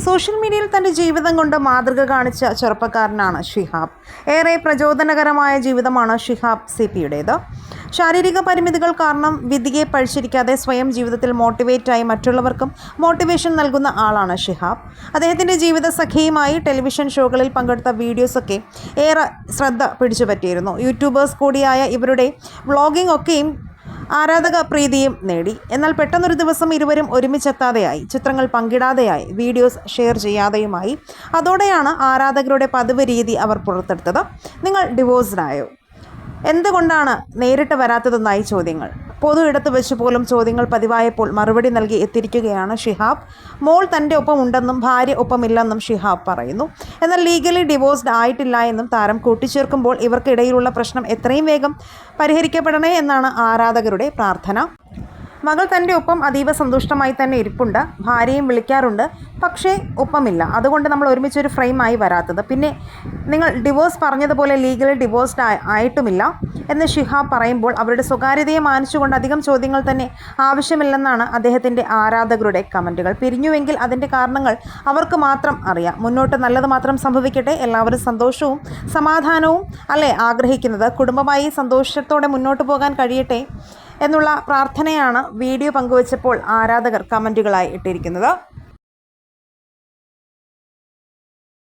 Social മീഡിയയിൽ തന്റെ ജീവിതം കൊണ്ട് മാതൃക കാണിച്ച ചെറുപ്പക്കാരനാണ് ഷിഹാബ്. ഏറെ പ്രചോദനകരമായ ജീവിതമാണ് ഷിഹാബ് സി പിയുടേത്. ശാരീരിക പരിമിതികൾ കാരണം വിധിയെ പഴിച്ചിരിക്കാതെ സ്വയം ജീവിതത്തിൽ മോട്ടിവേറ്റായി മറ്റുള്ളവർക്കും മോട്ടിവേഷൻ നൽകുന്ന ആളാണ് ഷിഹാബ്. അദ്ദേഹത്തിന്റെ ജീവിത സഖിയുമായി ടെലിവിഷൻ ഷോകളിൽ പങ്കെടുത്ത വീഡിയോസൊക്കെ ഏറെ ശ്രദ്ധ പിടിച്ചുപറ്റിയിരുന്നു. യൂട്യൂബേഴ്സ് കൂടിയായ ഇവരുടെ വ്ളോഗിംഗ് ഒക്കെയും ആരാധക പ്രീതിയും നേടി. എന്നാൽ പെട്ടെന്നൊരു ദിവസം ഇരുവരും ഒരുമിച്ചെത്താതെയായി. ചിത്രങ്ങൾ പങ്കിടാതെയായി. Videos share ചെയ്യാതെയുമായി. അതോടെയാണ് ആരാധകരുടെ പതിവ് രീതി അവർ പുറത്തെടുത്തത്. നിങ്ങൾ ഡിവോഴ്സ്ഡായോ എന്തുകൊണ്ടാണ് നേരിട്ട് വരാത്തതെന്നായി ചോദ്യങ്ങൾ. പൊതു ഇടത്ത് വെച്ച് പോലും ചോദ്യങ്ങൾ പതിവായപ്പോൾ മറുപടി നൽകി എത്തിയിരിക്കുകയാണ് ഷിഹാബ്. മോൾ തന്റെ ഒപ്പം ഉണ്ടെന്നും ഭാര്യ ഒപ്പമില്ലെന്നും ഷിഹാബ് പറയുന്നു. എന്നാൽ ലീഗലി ഡിവോഴ്സ്ഡ് ആയിട്ടില്ല എന്നും താരം കൂട്ടിച്ചേർക്കുമ്പോൾ ഇവർക്കിടയിലുള്ള പ്രശ്നം എത്രയും വേഗം പരിഹരിക്കപ്പെടണേ എന്നാണ് ആരാധകരുടെ പ്രാർത്ഥന. മകൾ തന്റെ ഒപ്പം അതീവ സന്തുഷ്ടമായി തന്നെ ഇരിപ്പുണ്ട്. ഭാര്യയും വിളിക്കാറുണ്ട്. പക്ഷേ ഒപ്പമില്ല. അതുകൊണ്ട് നമ്മൾ ഒരുമിച്ചൊരു ഫ്രെയിമായി വരാത്തത്. പിന്നെ നിങ്ങൾ ഡിവോഴ്സ് പറഞ്ഞതുപോലെ ലീഗലി ഡിവോഴ്സ്ഡ് ആയിട്ടുമില്ല. എന്ന് ഷിഹാബ് പറയുമ്പോൾ അവരുടെ സ്വകാര്യതയെ മാനിച്ചുകൊണ്ട് അധികം ചോദ്യങ്ങൾ തന്നെ ആവശ്യമില്ലെന്നാണ് അദ്ദേഹത്തിന്റെ ആരാധകരുടെ കമന്റുകൾ പിരിഞ്ഞുവെങ്കിൽ അതിന്റെ കാരണങ്ങൾ അവർക്ക് മാത്രം അറിയാം. മുന്നോട്ട് നല്ലത് മാത്രം സംഭവിക്കട്ടെ. എല്ലാവരും സന്തോഷവും സമാധാനവും അല്ലേ ആഗ്രഹിക്കുന്നത്? കുടുംബമായി സന്തോഷത്തോടെ മുന്നോട്ട് പോകാൻ കഴിയട്ടെ? എന്നുള്ള പ്രാർത്ഥനയാണ് വീഡിയോ പങ്കുവച്ചപ്പോൾ ആരാധകർ കമന്റുകളായി ഇട്ടിരിക്കുന്നത്.